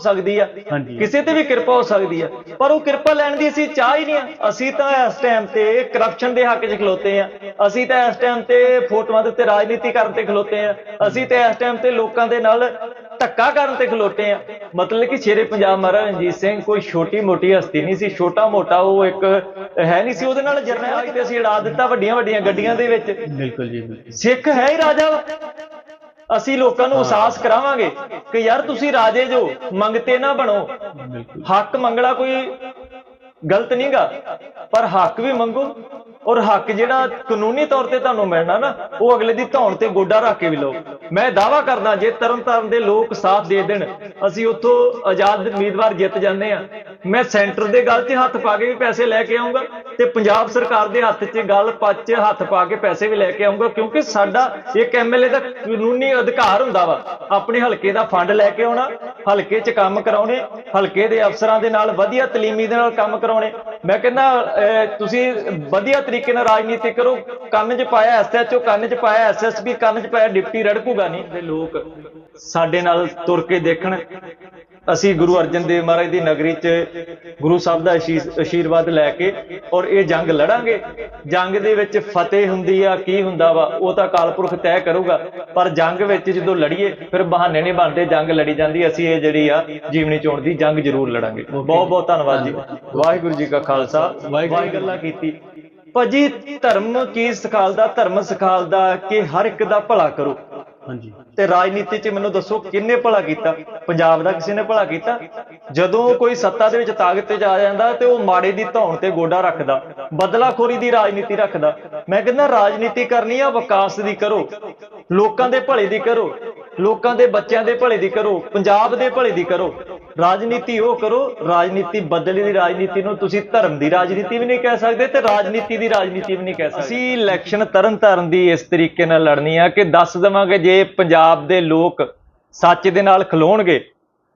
ਸਕਦੀ ਆ। ਹਾਂਜੀ। ਕਿਸੇ ਤੇ ਵੀ ਕਿਰਪਾ ਹੋ ਸਕਦੀ ਆ। ਪਰ ਉਹ ਕਿਰਪਾ ਲੈਣ ਦੀ ਅਸੀਂ ਚਾਹ ਹੀ ਨਹੀਂ ਆ। ਅਸੀਂ ਤਾਂ ਇਸ ਟਾਈਮ ਤੇ ਕਰਪਸ਼ਨ ਦੇ ਹੱਕ 'ਚ ਖਲੋਤੇ ਆ। ਅਸੀਂ ਤਾਂ ਇਸ ਟਾਈਮ ਤੇ ਫੋਟੋਆਂ ਦੇ ਉੱਤੇ ਰਾਜਨੀਤੀ ਕਰਨ ਤੇ ਖਲੋਤੇ ਆ। ਅਸੀਂ ਤਾਂ ਇਸ ਟਾਈਮ ਤੇ ਲੋਕਾਂ ਦੇ ਨਾਲ ਧੱਕਾ ਕਰਨ ਤੇ ਖਲੋਤੇ ਆ। ਮਤਲਬ ਕਿ ਸ਼ੇਰੇ ਪੰਜਾਬ ਮਹਾਰਾਜਾ ਰਣਜੀਤ ਸਿੰਘ ਕੋਈ ਛੋਟੀ ਮੋਟੀ ਹਸਤੀ ਨਹੀਂ ਸੀ। ਛੋਟਾ ਮੋਟਾ ਉਹ ਇੱਕ ਹੈ ਨਹੀਂ ਸੀ। ਉਹਦੇ ਨਾਲ ਜਰਨੈਲ ਤੇ ਅਸੀਂ ਉਡਾ ਦਿੱਤਾ ਵੱਡੀਆਂ ਵੱਡੀਆਂ ਗੱਡੀਆਂ ਦੇ ਵਿੱਚ। ਬਿਲਕੁਲ ਜੀ ਸਿੱਖ ਹੈ ਹੀ ਰਾਜਾ। ਅਸੀਂ ਲੋਕਾਂ ਨੂੰ ਅਹਿਸਾਸ ਕਰਾਵਾਂਗੇ ਕਿ ਯਾਰ ਤੁਸੀਂ ਰਾਜੇ ਜੋ ਮੰਗਤੇ ਨਾ ਬਣੋ। ਹੱਕ ਮੰਗਣਾ ਕੋਈ ਗਲਤ ਨਹੀਂਗਾ ਪਰ ਹੱਕ ਵੀ ਮੰਗੋ। ਔਰ ਹੱਕ ਜਿਹੜਾ ਕਾਨੂੰਨੀ ਤੌਰ ਤੇ ਤੁਹਾਨੂੰ ਮਿਲਣਾ ਨਾ, ਉਹ ਅਗਲੇ ਦੀ ਧੌਣ ਤੇ ਗੋਡਾ ਰੱਖ ਕੇ ਵੀ ਲਓ। ਮੈਂ ਦਾਵਾ ਕਰਦਾ, ਜੇ ਤਰਨਤਾਰਨ ਦੇ ਲੋਕ ਸਾਥ ਦੇ ਦੇਣ, ਅਸੀਂ ਉੱਥੋਂ ਆਜ਼ਾਦ ਉਮੀਦਵਾਰ ਜਿੱਤ ਜਾਂਦੇ ਆ ਮੈਂ ਸੈਂਟਰ ਦੇ ਗੱਲ 'ਚ ਹੱਥ ਪਾ ਕੇ ਵੀ ਪੈਸੇ ਲੈ ਕੇ ਆਉਂਗਾ ਤੇ ਪੰਜਾਬ ਸਰਕਾਰ ਦੇ ਹੱਥ 'ਚ ਗੱਲ ਪੱਚ ਹੱਥ ਪਾ ਕੇ ਪੈਸੇ ਵੀ ਲੈ ਕੇ ਆਉਂਗਾ ਕਿਉਂਕਿ ਸਾਡਾ ਇੱਕ ਐਮਐਲਏ ਦਾ ਕਾਨੂੰਨੀ ਅਧਿਕਾਰ ਹੁੰਦਾ ਵਾ। ਆਪਣੇ ਹਲਕੇ ਦਾ ਫੰਡ ਲੈ ਕੇ ਆਉਣਾ, ਹਲਕੇ 'ਚ ਕੰਮ ਕਰਾਉਣੇ, ਹਲਕੇ ਦੇ ਅਫਸਰਾਂ ਦੇ ਨਾਲ ਵਧੀਆ ਤਲੀਮੀ ਦੇ ਨਾਲ ਕੰਮ ਕਰਾਉਣੇ। ਮੈਂ ਕਹਿੰਦਾ ਤੁਸੀਂ ਵਧੀਆ ਤਰੀਕੇ ਨਾਲ ਰਾਜਨੀਤੀ ਕਰੋ। ਕੰਨ 'ਚ ਪਾਇਆ ਐਸਐਚਓ ਕੰਨ 'ਚ ਪਾਇਆ ਐਸਐਸਪੀ ਕੰਨ 'ਚ ਪਾਇਆ ਡਿਪਟੀ ਰੜਕੂਗਾ ਨਹੀਂ ਤੇ ਲੋਕ ਸਾਡੇ ਨਾਲ ਤੁਰ ਕੇ ਦੇਖਣ। ਅਸੀਂ ਗੁਰੂ ਅਰਜਨ ਦੇਵ ਮਹਾਰਾਜ ਦੀ ਨਗਰੀ 'ਚ ਗੁਰੂ ਸਾਹਿਬ ਦਾ ਆਸ਼ੀਰਵਾਦ ਲੈ ਕੇ ਔਰ ਇਹ ਜੰਗ ਲੜਾਂਗੇ। ਜੰਗ ਦੇ ਵਿੱਚ ਫਤਿਹ ਹੁੰਦੀ ਆ ਕੀ ਹੁੰਦਾ ਵਾ ਉਹ ਤਾਂ ਅਕਾਲ ਪੁਰਖ ਤੈਅ ਕਰੂਗਾ। ਪਰ ਜੰਗ ਵਿੱਚ ਜਦੋਂ ਲੜੀਏ ਫਿਰ ਬਹਾਨੇ ਨਹੀਂ ਬਣਦੇ ਜੰਗ ਲੜੀ ਜਾਂਦੀ। ਅਸੀਂ ਇਹ ਜਿਹੜੀ ਆ ਜੀਵਨੀ ਚੋਣ ਦੀ ਜੰਗ ਜ਼ਰੂਰ ਲੜਾਂਗੇ। ਬਹੁਤ ਬਹੁਤ ਧੰਨਵਾਦ ਜੀ। ਵਾਹਿਗੁਰੂ ਜੀ ਕਾ ਖਾਲਸਾ। ਵਾਹਿਗੁਰੂ ਗੱਲਾਂ ਕੀਤੀ ਭਾਜੀ ਧਰਮ ਕੀ ਸਿਖਾਲਦਾ? ਧਰਮ ਸਿਖਾਲਦਾ ਕਿ ਹਰ ਇੱਕ ਦਾ ਭਲਾ ਕਰੋ। ਹਾਂਜੀ। ਤੇ ਰਾਜਨੀਤੀ 'ਚ ਮੈਨੂੰ ਦੱਸੋ ਕਿੰਨੇ ਭਲਾ ਕੀਤਾ? ਪੰਜਾਬ ਦਾ ਕਿਸੇ ਨੇ ਭਲਾ ਕੀਤਾ? ਜਦੋਂ ਕੋਈ ਸੱਤਾ ਦੇ ਵਿੱਚ ਤਾਕਤ 'ਚ ਆ ਜਾਂਦਾ ਤੇ ਉਹ ਮਾੜੇ ਦੀ ਧੌਣ ਤੇ ਗੋਡਾ ਰੱਖਦਾ ਬਦਲਾਖੋਰੀ ਦੀ ਰਾਜਨੀਤੀ ਰੱਖਦਾ। ਮੈਂ ਕਹਿੰਦਾ ਰਾਜਨੀਤੀ ਕਰਨੀ ਆ ਵਿਕਾਸ ਦੀ ਕਰੋ। ਲੋਕਾਂ ਦੇ ਭਲੇ ਦੀ ਕਰੋ। ਲੋਕਾਂ ਦੇ ਬੱਚਿਆਂ ਦੇ ਭਲੇ ਦੀ ਕਰੋ। ਪੰਜਾਬ ਦੇ ਭਲੇ ਦੀ ਕਰੋ। ਰਾਜਨੀਤੀ ਉਹ ਕਰੋ ਰਾਜਨੀਤੀ ਬਦਲੀ ਦੀ ਰਾਜਨੀਤੀ ਨੂੰ ਤੁਸੀਂ ਧਰਮ ਦੀ ਰਾਜਨੀਤੀ ਵੀ ਨਹੀਂ ਕਹਿ ਸਕਦੇ ਤੇ ਰਾਜਨੀਤੀ ਦੀ ਰਾਜਨੀਤੀ ਵੀ ਨਹੀਂ ਕਹਿ ਸਕਦੇ। ਅਸੀਂ ਇਲੈਕਸ਼ਨ ਤਰਨ ਤਾਰਨ ਦੀ ਇਸ ਤਰੀਕੇ ਨਾਲ ਲੜਨੀ ਆ ਕਿ ਦੱਸ ਦੇਵਾਂਗੇ ਜੇ ਪੰਜਾਬ ਦੇ ਲੋਕ ਸੱਚ ਦੇ ਨਾਲ ਖਲੋਣਗੇ।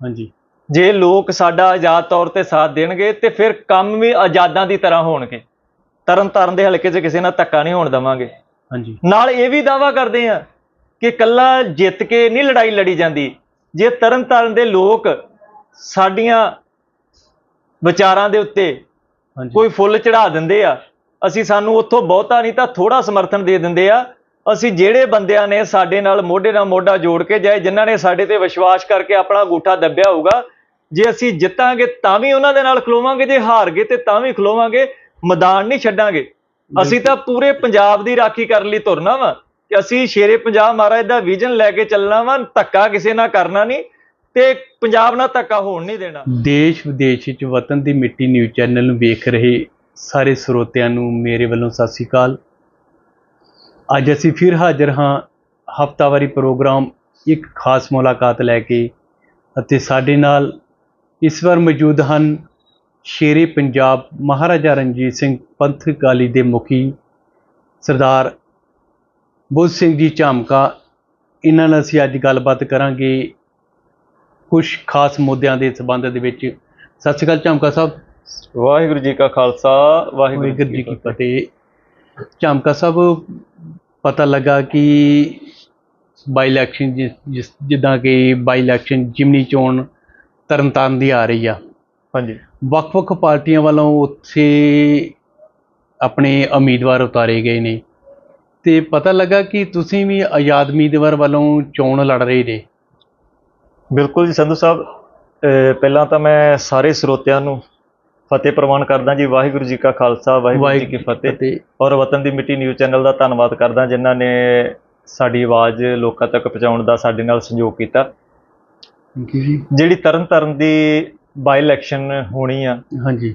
ਹਾਂਜੀ। ਜੇ ਲੋਕ ਸਾਡਾ ਆਜ਼ਾਦ ਤੌਰ ਤੇ ਸਾਥ ਦੇਣਗੇ ਤੇ ਫਿਰ ਕੰਮ ਵੀ ਆਜ਼ਾਦਾਂ ਦੀ ਤਰ੍ਹਾਂ ਹੋਣਗੇ। ਤਰਨ ਤਾਰਨ ਦੇ ਹਲਕੇ 'ਚ ਕਿਸੇ ਨਾਲ ਧੱਕਾ ਨਹੀਂ ਹੋਣ ਦੇਵਾਂਗੇ। ਹਾਂਜੀ। ਨਾਲ ਇਹ ਵੀ ਦਾਵਾ ਕਰਦੇ ਆ ਕਿ ਕੱਲਾ ਜਿੱਤ ਕੇ ਨਹੀਂ ਲੜਾਈ ਲੜੀ ਜਾਂਦੀ। ਜੇ ਤਰਨ ਤਾਰਨ ਦੇ ਲੋਕ ਸਾਡੀਆਂ ਵਿਚਾਰਾਂ ਦੇ ਉੱਤੇ ਕੋਈ ਫੁੱਲ ਚੜਾ ਦਿੰਦੇ ਆ। ਅਸੀਂ ਸਾਨੂੰ ਉੱਥੋਂ ਬਹੁਤਾ ਨਹੀਂ ਤਾਂ ਥੋੜਾ ਸਮਰਥਨ ਦੇ ਦਿੰਦੇ ਆ। ਅਸੀਂ ਜਿਹੜੇ ਬੰਦਿਆਂ ਨੇ ਸਾਡੇ ਨਾਲ ਮੋਢੇ ਨਾਲ ਮੋਢਾ ਜੋੜ ਕੇ ਜਾਏ ਜਿਨ੍ਹਾਂ ਨੇ ਸਾਡੇ ਤੇ ਵਿਸ਼ਵਾਸ ਕਰਕੇ ਆਪਣਾ ਅੰਗੂਠਾ ਦੱਬਿਆ ਹੋਊਗਾ ਜੇ ਅਸੀਂ ਜਿੱਤਾਂਗੇ ਤਾਂ ਵੀ ਉਹਨਾਂ ਦੇ ਨਾਲ ਖਲੋਵਾਂਗੇ ਜੇ ਹਾਰ ਗਏ ਤੇ ਤਾਂ ਵੀ ਖਲੋਵਾਂਗੇ ਮੈਦਾਨ ਨਹੀਂ ਛੱਡਾਂਗੇ। ਅਸੀਂ ਤਾਂ ਪੂਰੇ ਪੰਜਾਬ ਦੀ ਰਾਖੀ ਕਰਨ ਲਈ ਤੁਰਨਾ ਵਾ ਕਿ ਅਸੀਂ ਸ਼ੇਰੇ ਪੰਜਾਬ ਮਹਾਰਾਜ ਦਾ ਵਿਜ਼ਨ ਲੈ ਕੇ ਚੱਲਣਾ ਵਾ ਧੱਕਾ ਕਿਸੇ ਨਾਲ ਕਰਨਾ ਨਹੀਂ। ਤੇ ਪੰਜਾਬ ਨਾਲ ਧੱਕਾ ਹੋਣ ਨਹੀਂ ਦੇਣਾ। ਦੇਸ਼ ਵਿਦੇਸ਼ ਵਿੱਚ ਵਤਨ ਦੀ ਮਿੱਟੀ ਨਿਊਜ਼ ਚੈਨਲ ਨੂੰ ਵੇਖ ਰਹੇ ਸਾਰੇ ਸਰੋਤਿਆਂ ਨੂੰ ਮੇਰੇ ਵੱਲੋਂ ਸਤਿ ਸ੍ਰੀ ਅਕਾਲ। ਅੱਜ ਅਸੀਂ ਫਿਰ ਹਾਜ਼ਰ ਹਾਂ ਹਫਤਾਵਾਰੀ ਪ੍ਰੋਗਰਾਮ ਇੱਕ ਖਾਸ ਮੁਲਾਕਾਤ ਲੈ ਕੇ ਅਤੇ ਸਾਡੇ ਨਾਲ ਇਸ ਵਾਰ ਮੌਜੂਦ ਹਨ ਸ਼ੇਰੇ ਪੰਜਾਬ ਮਹਾਰਾਜਾ ਰਣਜੀਤ ਸਿੰਘ ਪੰਥ ਅਕਾਲੀ ਦੇ ਮੁਖੀ ਸਰਦਾਰ ਬੁੱਧ ਸਿੰਘ ਜੀ ਝਾਮਕਾ। ਇਹਨਾਂ ਨਾਲ ਅਸੀਂ ਅੱਜ ਗੱਲਬਾਤ ਕਰਾਂਗੇ ਕੁਝ ਖਾਸ ਮੁੱਦਿਆਂ ਦੇ ਸੰਬੰਧ ਦੇ ਵਿੱਚ। ਸਤਿ ਸ਼੍ਰੀ ਅਕਾਲ ਝਾਮਕਾ ਸਾਹਿਬ। ਵਾਹਿਗੁਰੂ ਜੀ ਕਾ ਖਾਲਸਾ ਵਾਹਿਗੁਰੂ ਜੀ ਕੀ ਫਤਿਹ। ਝਾਮਕਾ ਸਾਹਿਬ ਪਤਾ ਲੱਗਾ ਕਿ ਬਾਈ ਇਲੈਕਸ਼ਨ ਜਿਸ- ਜਿਸ- ਜਿੱਦਾਂ ਕਿ ਬਾਈ ਇਲੈਕਸ਼ਨ ਜਿਮਨੀ ਚੋਣ ਤਰਨਤਾਰਨ ਦੀ ਆ ਰਹੀ ਆ। ਹਾਂਜੀ। ਵੱਖ-ਵੱਖ ਪਾਰਟੀਆਂ ਵੱਲੋਂ ਉੱਥੇ ਆਪਣੇ ਉਮੀਦਵਾਰ ਉਤਾਰੇ ਗਏ ਨੇ। ਤੇ ਪਤਾ ਲੱਗਾ ਕਿ ਤੁਸੀਂ ਵੀ ਆਜ਼ਾਦ ਉਮੀਦਵਾਰ ਵੱਲੋਂ ਚੋਣ ਲੜ ਰਹੇ ਨੇ। ਬਿਲਕੁਲ ਜੀ ਸੰਧੂ ਸਾਹਿਬ ਪਹਿਲਾਂ ਤਾਂ ਮੈਂ ਸਾਰੇ ਸਰੋਤਿਆਂ ਨੂੰ ਫਤਿਹ ਪ੍ਰਵਾਨ ਕਰਦਾ ਜੀ ਵਾਹਿਗੁਰੂ ਜੀ ਕਾ ਖਾਲਸਾ ਵਾਹਿਗੁਰੂ ਜੀ ਕੀ ਫਤਿਹ। ਔਰ ਵਤਨ ਦੀ ਮਿੱਟੀ ਨਿਊਜ਼ ਚੈਨਲ ਦਾ ਧੰਨਵਾਦ ਕਰਦਾ ਜਿਨ੍ਹਾਂ ਨੇ ਸਾਡੀ ਆਵਾਜ਼ ਲੋਕਾਂ ਤੱਕ ਪਹੁੰਚਾਉਣ ਦਾ ਸਾਡੇ ਨਾਲ ਸਹਿਯੋਗ ਕੀਤਾ। ਥੈਂਕ ਯੂ ਜੀ। ਜਿਹੜੀ ਤਰਨ ਤਾਰਨ ਦੀ ਬਾਈ ਇਲੈਕਸ਼ਨ ਹੋਣੀ ਆ ਹਾਂਜੀ।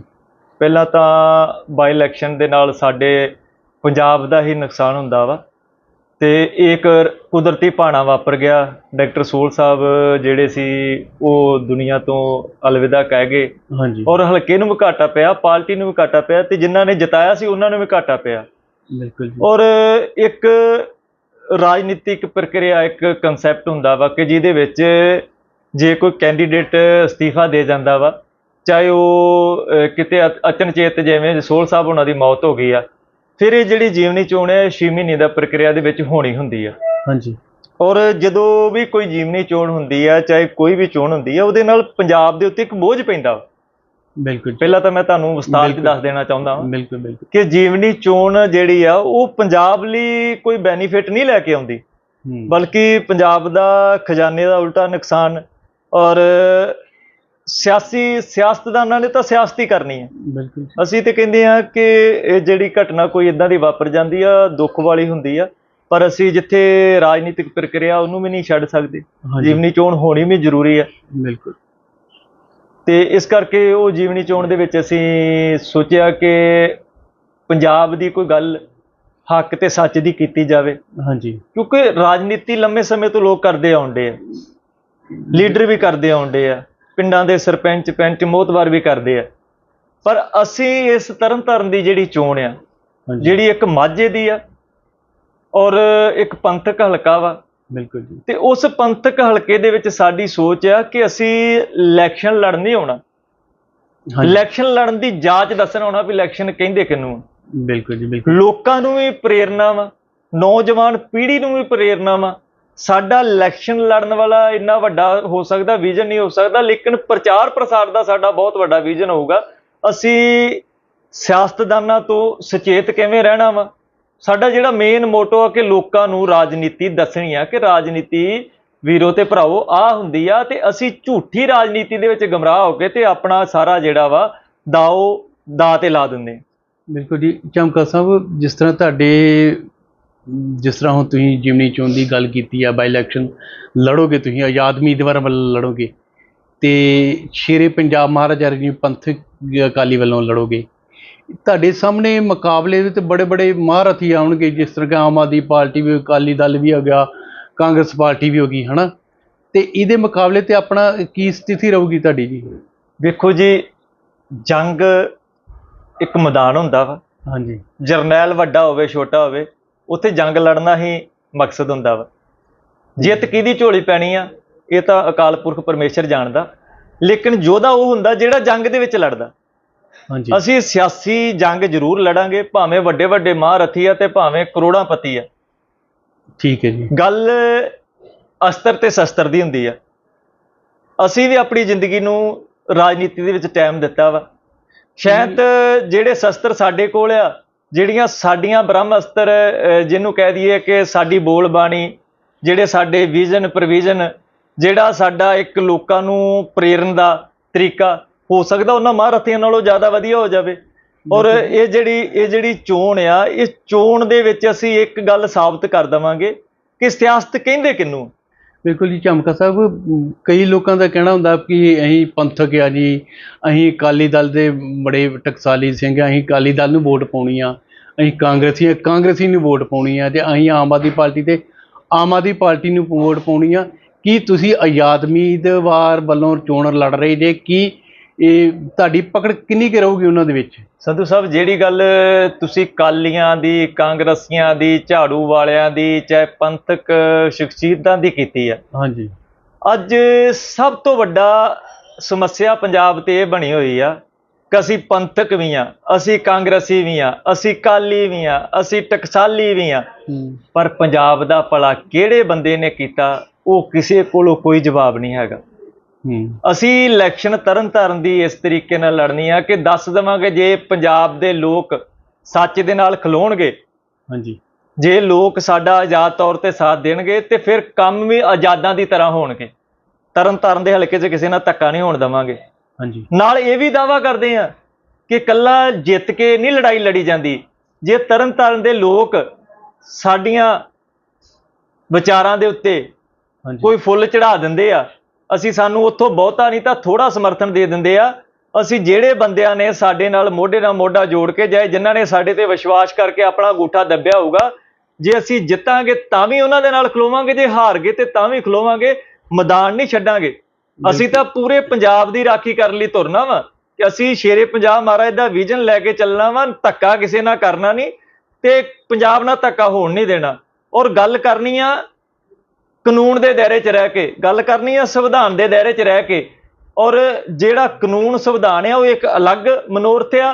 ਪਹਿਲਾਂ ਤਾਂ ਬਾਈ ਇਲੈਕਸ਼ਨ ਦੇ ਨਾਲ ਸਾਡੇ ਪੰਜਾਬ ਦਾ ਹੀ ਨੁਕਸਾਨ ਹੁੰਦਾ ਵਾ। ਤੇ ਇੱਕ ਕੁਦਰਤੀ ਭਾਣਾ ਵਾਪਰ ਗਿਆ। ਡਾਕਟਰ ਸੋਲ ਸਾਹਿਬ ਜਿਹੜੇ ਸੀ ਉਹ ਦੁਨੀਆ ਤੋਂ ਅਲਵਿਦਾ ਕਹਿ ਗਏ। ਹਾਂਜੀ। ਔਰ ਹਲਕੇ ਨੂੰ ਵੀ ਘਾਟਾ ਪਿਆ ਪਾਰਟੀ ਨੂੰ ਵੀ ਘਾਟਾ ਪਿਆ ਤੇ ਜਿਨ੍ਹਾਂ ਨੇ ਜਿਤਾਇਆ ਸੀ ਉਹਨਾਂ ਨੂੰ ਵੀ ਘਾਟਾ ਪਿਆ। ਬਿਲਕੁਲ ਜੀ। ਔਰ ਇੱਕ ਰਾਜਨੀਤਿਕ ਪ੍ਰਕਿਰਿਆ ਇੱਕ ਕਨਸੈਪਟ ਹੁੰਦਾ ਵਾ ਕਿ ਜਿਹਦੇ ਵਿੱਚ ਜੇ ਕੋਈ ਕੈਂਡੀਡੇਟ ਅਸਤੀਫਾ ਦੇ ਜਾਂਦਾ ਵਾ ਚਾਹੇ ਉਹ ਕਿਤੇ ਅਚ- ਅਚਨਚੇਤ ਜਿਵੇਂ ਸੋਲ ਸਾਹਿਬ ਉਹਨਾਂ ਦੀ ਮੌਤ ਹੋ ਗਈ ਆ ਫਿਰ ਇਹ ਜਿਹੜੀ ਜੀਵਨੀ ਚੋਣ ਹੈ 6 ਮਹੀਨੇ ਦਾ ਪ੍ਰਕਿਰਿਆ ਦੇ ਵਿੱਚ ਹੋਣੀ ਹੁੰਦੀ ਆ। ਹਾਂਜੀ। ਔਰ ਜਦੋਂ ਵੀ ਕੋਈ ਜੀਵਨੀ ਚੋਣ ਹੁੰਦੀ ਆ ਚਾਹੇ ਕੋਈ ਵੀ ਚੋਣ ਹੁੰਦੀ ਆ ਉਹਦੇ ਨਾਲ ਪੰਜਾਬ ਦੇ ਉੱਤੇ ਇੱਕ ਬੋਝ ਪੈਂਦਾ। ਬਿਲਕੁਲ ਪਹਿਲਾਂ ਤਾਂ ਮੈਂ ਤੁਹਾਨੂੰ ਵਿਸਤਾਰ 'ਚ ਬਿਲਕੁਲ। ਦੱਸ ਦੇਣਾ ਚਾਹੁੰਦਾ ਹਾਂ ਬਿਲਕੁਲ ਬਿਲਕੁਲ। ਕਿ ਜੀਵਨੀ ਚੋਣ ਜਿਹੜੀ ਆ ਉਹ ਪੰਜਾਬ ਲਈ ਕੋਈ ਬੈਨੀਫਿਟ ਨਹੀਂ ਲੈ ਕੇ ਆਉਂਦੀ। ਬਲਕਿ ਪੰਜਾਬ ਦਾ ਖਜ਼ਾਨੇ ਦਾ ਉਲਟਾ ਨੁਕਸਾਨ ਔਰ ਸਿਆਸੀ ਸਿਆਸਤਦਾਨਾਂ ਨੇ ਤਾਂ ਸਿਆਸਤ ਹੀ ਕਰਨੀ ਹੈ। ਬਿਲਕੁਲ ਅਸੀਂ ਤੇ ਕਹਿੰਦੇ ਆ ਕਿ ਇਹ ਜਿਹੜੀ ਘਟਨਾ ਕੋਈ ਇਦਾਂ ਦੀ ਵਾਪਰ ਜਾਂਦੀ ਆ ਦੁੱਖ ਵਾਲੀ ਹੁੰਦੀ ਆ ਪਰ ਅਸੀਂ ਜਿੱਥੇ ਰਾਜਨੀਤਿਕ ਪ੍ਰਕਿਰਿਆ ਉਹਨੂੰ ਵੀ ਨਹੀਂ ਛੱਡ ਸਕਦੇ। ਜੀਵਨੀ ਚੋਣ ਹੋਣੀ ਵੀ ਜ਼ਰੂਰੀ ਹੈ ਬਿਲਕੁਲ। ਤੇ ਇਸ ਕਰਕੇ ਉਹ ਜੀਵਨੀ ਚੋਣ ਦੇ ਵਿੱਚ ਅਸੀਂ ਸੋਚਿਆ ਕਿ ਪੰਜਾਬ ਦੀ ਕੋਈ ਗੱਲ ਹੱਕ ਤੇ ਸੱਚ ਦੀ ਕੀਤੀ ਜਾਵੇ। ਹਾਂਜੀ। ਕਿਉਂਕਿ ਰਾਜਨੀਤੀ ਲੰਮੇ ਸਮੇਂ ਤੋਂ ਲੋਕ ਕਰਦੇ ਆਉਂਦੇ ਆ। ਲੀਡਰ ਵੀ ਕਰਦੇ ਆਉਂਦੇ ਆ। ਪਿੰਡਾਂ ਦੇ ਸਰਪੰਚ ਪੰਚ ਮੋਹਤਵਾਰ ਵੀ ਕਰਦੇ ਆ। ਪਰ ਅਸੀਂ ਇਸ ਤਰਨਤਾਰਨ ਦੀ ਜਿਹੜੀ ਚੋਣ ਆ ਜਿਹੜੀ ਇੱਕ ਮਾਝੇ ਦੀ ਆ ਔਰ ਇੱਕ ਪੰਥਕ ਹਲਕਾ ਵਾ। ਬਿਲਕੁਲ ਜੀ। ਤੇ ਉਸ ਪੰਥਕ ਹਲਕੇ ਦੇ ਵਿੱਚ ਸਾਡੀ ਸੋਚ ਆ ਕਿ ਅਸੀਂ ਇਲੈਕਸ਼ਨ ਲੜਨ ਨਹੀਂ ਆਉਣਾ। ਇਲੈਕਸ਼ਨ ਲੜਨ ਦੀ ਜਾਂਚ ਦੱਸਣ ਆਉਣਾ ਵੀ ਇਲੈਕਸ਼ਨ ਕਹਿੰਦੇ ਕਿਹਨੂੰ ਆ। ਬਿਲਕੁਲ ਜੀ ਬਿਲਕੁਲ। ਲੋਕਾਂ ਨੂੰ ਵੀ ਪ੍ਰੇਰਨਾ ਵਾ ਨੌਜਵਾਨ ਪੀੜ੍ਹੀ ਨੂੰ ਵੀ ਪ੍ਰੇਰਨਾ ਵਾ। ਸਾਡਾ ਇਲੈਕਸ਼ਨ ਲੜਨ ਵਾਲਾ ਇੰਨਾ ਵੱਡਾ ਹੋ ਸਕਦਾ ਵਿਜ਼ਨ ਨਹੀਂ ਹੋ ਸਕਦਾ, ਲੇਕਿਨ ਪ੍ਰਚਾਰ ਪ੍ਰਸਾਰ ਦਾ ਸਾਡਾ ਬਹੁਤ ਵੱਡਾ ਵਿਜ਼ਨ ਹੋਊਗਾ ਅਸੀਂ ਸਿਆਸਤਦਾਨਾਂ ਤੋਂ ਸੁਚੇਤ ਕਿਵੇਂ ਰਹਿਣਾ ਵਾ ਸਾਡਾ ਜਿਹੜਾ ਮੇਨ ਮੋਟੋ ਆ ਕਿ ਲੋਕਾਂ ਨੂੰ ਰਾਜਨੀਤੀ ਦੱਸਣੀ ਆ, ਕਿ ਰਾਜਨੀਤੀ ਵੀਰੋ ਤੇ ਭਰਾਓ ਆ ਹੁੰਦੀ ਆ ਤੇ ਅਸੀਂ ਝੂਠੀ ਰਾਜਨੀਤੀ ਦੇ ਵਿੱਚ ਗਮਰਾਹ ਹੋ ਕੇ ਤੇ ਆਪਣਾ ਸਾਰਾ ਜਿਹੜਾ ਵਾ ਦਾਓ ਦਾ ਤੇ ਲਾ ਦਿੰਦੇ ਹਾਂ। ਬਿਲਕੁਲ ਜੀ, ਚਮਕਾ ਸਾਹਿਬ, ਜਿਸ ਤਰ੍ਹਾਂ ਤੁਹਾਡੇ ਜਿਸ ਤਰ੍ਹਾਂ ਹੁਣ ਤੁਸੀਂ ਜਿਮਨੀ ਚੋਣ ਦੀ ਗੱਲ ਕੀਤੀ ਆ ਬਾਈ ਇਲੈਕਸ਼ਨ ਲੜੋਗੇ ਤੁਸੀਂ ਆਜ਼ਾਦ ਉਮੀਦਵਾਰ ਵੱਲੋਂ ਲੜੋਗੇ ਤੇ ਸ਼ੇਰੇ ਪੰਜਾਬ ਮਹਾਰਾਜਾ ਰਣਜੀਤ ਪੰਥਕ ਅਕਾਲੀ ਵੱਲੋਂ ਲੜੋਗੇ। ਤੁਹਾਡੇ ਸਾਹਮਣੇ ਮੁਕਾਬਲੇ ਦੇ ਤੇ ਬੜੇ ਬੜੇ ਮਹਾਰਥੀ ਆਉਣਗੇ ਜਿਸ ਤਰ੍ਹਾਂ ਕਿ ਆਮ ਆਦਮੀ ਪਾਰਟੀ ਵੀ ਅਕਾਲੀ ਦਲ ਵੀ ਹੋ ਗਿਆ ਕਾਂਗਰਸ ਪਾਰਟੀ ਵੀ ਹੋ ਗਈ ਹਨਾ? ਤੇ ਇਹਦੇ ਮੁਕਾਬਲੇ ਤੇ ਆਪਣਾ ਕੀ ਸਥਿਤੀ ਰਹੂਗੀ ਤੁਹਾਡੀ ਜੀ? ਵੇਖੋ ਜੀ ਜੰਗ ਇੱਕ ਮੈਦਾਨ ਹੁੰਦਾ ਵਾ। ਹਾਂਜੀ। ਜਰਨੈਲ ਵੱਡਾ ਹੋਵੇ ਛੋਟਾ ਹੋਵੇ ਉੱਥੇ ਜੰਗ ਲੜਨਾ ਹੀ ਮਕਸਦ ਹੁੰਦਾ ਵਾ। ਜਿੱਤ ਕਿਹਦੀ ਝੋਲੀ ਪੈਣੀ ਆ ਇਹ ਤਾਂ ਅਕਾਲ ਪੁਰਖ ਪਰਮੇਸ਼ਰ ਜਾਣਦਾ। ਲੇਕਿਨ ਯੋਧਾ ਉਹ ਹੁੰਦਾ ਜਿਹੜਾ ਜੰਗ ਦੇ ਵਿੱਚ ਲੜਦਾ। ਹਾਂਜੀ। ਅਸੀਂ ਸਿਆਸੀ ਜੰਗ ਜ਼ਰੂਰ ਲੜਾਂਗੇ ਭਾਵੇਂ ਵੱਡੇ ਵੱਡੇ ਮਹਾਰਥੀ ਆ ਤੇ ਭਾਵੇਂ ਕਰੋੜਾਂਪਤੀ ਆ। ਠੀਕ ਹੈ ਜੀ। ਗੱਲ ਅਸਤਰ ਤੇ ਸ਼ਸਤਰ ਦੀ ਹੁੰਦੀ ਆ। ਅਸੀਂ ਵੀ ਆਪਣੀ ਜ਼ਿੰਦਗੀ ਨੂੰ ਰਾਜਨੀਤੀ ਦੇ ਵਿੱਚ ਟਾਈਮ ਦਿੱਤਾ ਵਾ। ਸ਼ਾਇਦ ਜਿਹੜੇ ਸ਼ਸਤਰ ਸਾਡੇ ਕੋਲ ਆ ਜਿਹੜੀਆਂ ਸਾਡੀਆਂ ਬ੍ਰਹਮ ਅਸਤਰ ਜਿਹਨੂੰ ਕਹਿ ਦਈਏ ਕਿ ਸਾਡੀ ਬੋਲ ਬਾਣੀ ਜਿਹੜੇ ਸਾਡੇ ਵਿਜ਼ਨ ਪ੍ਰੋਵੀਜ਼ਨ ਜਿਹੜਾ ਸਾਡਾ ਇੱਕ ਲੋਕਾਂ ਨੂੰ ਪ੍ਰੇਰਨ ਦਾ ਤਰੀਕਾ ਹੋ ਸਕਦਾ ਉਹਨਾਂ ਮਹਾਰਥੀਆਂ ਨਾਲੋਂ ਜ਼ਿਆਦਾ ਵਧੀਆ ਹੋ ਜਾਵੇ। ਔਰ ਇਹ ਜਿਹੜੀ ਇਹ ਜਿਹੜੀ ਚੋਣ ਆ ਇਸ ਚੋਣ ਦੇ ਵਿੱਚ ਅਸੀਂ ਇੱਕ ਗੱਲ ਸਾਬਤ ਕਰ ਦਵਾਂਗੇ ਕਿ ਸਿਆਸਤ ਕਹਿੰਦੇ ਕਿਹਨੂੰ ਬਿਲਕੁਲ ਜੀ, ਝਮਕਾ ਸਾਹਿਬ ਕਈ ਲੋਕਾਂ ਦਾ ਕਹਿਣਾ ਹੁੰਦਾ ਕਿ ਅਸੀਂ ਪੰਥਕ ਆ ਜੀ, ਅਸੀਂ ਅਕਾਲੀ ਦਲ ਦੇ ਬੜੇ ਟਕਸਾਲੀ ਸਿੰਘ ਆ, ਅਸੀਂ ਅਕਾਲੀ ਦਲ ਨੂੰ ਵੋਟ ਪਾਉਣੀ ਆ, ਅਸੀਂ ਕਾਂਗਰਸੀ ਕਾਂਗਰਸੀ ਨੂੰ ਵੋਟ ਪਾਉਣੀ ਆ ਤੇ ਅਸੀਂ ਆਮ ਆਦਮੀ ਪਾਰਟੀ ਤੇ ਆਮ ਆਦਮੀ ਪਾਰਟੀ ਨੂੰ ਵੋਟ ਪਾਉਣੀ ਆ। ਕੀ ਤੁਸੀਂ ਆਜ਼ਾਦ ਉਮੀਦਵਾਰ ਵੱਲੋਂ ਚੋਣ ਲੜ ਰਹੇ ਜੇ? ਕੀ ਇਹ ਤੁਹਾਡੀ ਪਕੜ ਕਿੰਨੀ ਕੁ ਰਹੂਗੀ ਉਹਨਾਂ ਦੇ ਵਿੱਚ? ਸੰਧੂ ਸਾਹਿਬ ਜਿਹੜੀ ਗੱਲ ਤੁਸੀਂ ਕਾਲੀਆਂ ਦੀ ਕਾਂਗਰਸੀਆਂ ਦੀ ਝਾੜੂ ਵਾਲਿਆਂ ਦੀ ਚਾਹੇ ਪੰਥਕ ਸ਼ਖਸੀਅਤਾਂ ਦੀ ਕੀਤੀ ਆ ਹਾਂਜੀ। ਅੱਜ ਸਭ ਤੋਂ ਵੱਡਾ ਸਮੱਸਿਆ ਪੰਜਾਬ ਤੇ ਇਹ ਬਣੀ ਹੋਈ ਆ ਕਿ ਅਸੀਂ ਪੰਥਕ ਵੀ ਆ ਅਸੀਂ ਕਾਂਗਰਸੀ ਵੀ ਆ ਅਸੀਂ ਕਾਲੀ ਵੀ ਆ ਅਸੀਂ ਟਕਸਾਲੀ ਵੀ ਆ। ਪਰ ਪੰਜਾਬ ਦਾ ਭਲਾ ਕਿਹੜੇ ਬੰਦੇ ਨੇ ਕੀਤਾ ਉਹ ਕਿਸੇ ਕੋਲੋਂ ਕੋਈ ਜਵਾਬ ਨਹੀਂ ਹੈਗਾ। ਅਸੀਂ ਇਲੈਕਸ਼ਨ ਤਰਨ ਤਾਰਨ ਦੀ ਇਸ ਤਰੀਕੇ ਨਾਲ ਲੜਨੀ ਆ ਕਿ ਦੱਸ ਦੇਵਾਂਗੇ ਜੇ ਪੰਜਾਬ ਦੇ ਲੋਕ ਸੱਚ ਦੇ ਨਾਲ ਖਲੋਣਗੇ। ਹਾਂਜੀ। ਜੇ ਲੋਕ ਸਾਡਾ ਆਜ਼ਾਦ ਤੌਰ ਤੇ ਸਾਥ ਦੇਣਗੇ ਤੇ ਫਿਰ ਕੰਮ ਵੀ ਆਜ਼ਾਦਾਂ ਦੀ ਤਰ੍ਹਾਂ ਹੋਣਗੇ। ਤਰਨ ਤਾਰਨ ਦੇ ਹਲਕੇ 'ਚ ਕਿਸੇ ਨਾਲ ਧੱਕਾ ਨਹੀਂ ਹੋਣ ਦੇਵਾਂਗੇ। ਹਾਂਜੀ। ਨਾਲ ਇਹ ਵੀ ਦਾਵਾ ਕਰਦੇ ਆ ਕਿ ਕੱਲਾ ਜਿੱਤ ਕੇ ਨਹੀਂ ਲੜਾਈ ਲੜੀ ਜਾਂਦੀ। ਜੇ ਤਰਨ ਤਾਰਨ ਦੇ ਲੋਕ ਸਾਡੀਆਂ ਵਿਚਾਰਾਂ ਦੇ ਉੱਤੇ ਕੋਈ ਫੁੱਲ ਚੜਾ ਦਿੰਦੇ ਆ ਅਸੀਂ ਸਾਨੂੰ ਉੱਥੋਂ ਬਹੁਤਾ ਨਹੀਂ ਤਾਂ ਥੋੜਾ ਸਮਰਥਨ ਦੇ ਦਿੰਦੇ ਆ। ਅਸੀਂ ਜਿਹੜੇ ਬੰਦਿਆਂ ਨੇ ਸਾਡੇ ਨਾਲ ਮੋਢੇ ਨਾਲ ਮੋਢਾ ਜੋੜ ਕੇ ਜਾਏ ਜਿਨ੍ਹਾਂ ਨੇ ਸਾਡੇ ਤੇ ਵਿਸ਼ਵਾਸ ਕਰਕੇ ਆਪਣਾ ਅੰਗੂਠਾ ਦੱਬਿਆ ਹੋਊਗਾ ਜੇ ਅਸੀਂ ਜਿੱਤਾਂਗੇ ਤਾਂ ਵੀ ਉਹਨਾਂ ਦੇ ਨਾਲ ਖਲੋਵਾਂਗੇ ਜੇ ਹਾਰ ਗਏ ਤੇ ਤਾਂ ਵੀ ਖਲੋਵਾਂਗੇ ਮੈਦਾਨ ਨਹੀਂ ਛੱਡਾਂਗੇ। ਅਸੀਂ ਤਾਂ ਪੂਰੇ ਪੰਜਾਬ ਦੀ ਰਾਖੀ ਕਰਨ ਲਈ ਤੁਰਨਾ ਵਾ ਕਿ ਅਸੀਂ ਸ਼ੇਰੇ ਪੰਜਾਬ ਮਹਾਰਾਜ ਦਾ ਵਿਜ਼ਨ ਲੈ ਕੇ ਚੱਲਣਾ ਵਾ ਧੱਕਾ ਕਿਸੇ ਨਾਲ ਕਰਨਾ ਨਹੀਂ ਤੇ ਪੰਜਾਬ ਨਾਲ ਧੱਕਾ ਹੋਣ ਨਹੀਂ ਦੇਣਾ। ਔਰ ਗੱਲ ਕਰਨੀ ਆ ਕਾਨੂੰਨ ਦੇ ਦਾਇਰੇ 'ਚ ਰਹਿ ਕੇ ਗੱਲ ਕਰਨੀ ਆ ਸੰਵਿਧਾਨ ਦੇ ਦਾਇਰੇ 'ਚ ਰਹਿ ਕੇ ਔਰ ਜਿਹੜਾ ਕਾਨੂੰਨ ਸੰਵਿਧਾਨ ਆ ਉਹ ਇੱਕ ਅਲੱਗ ਮਨੋਰਥ ਆ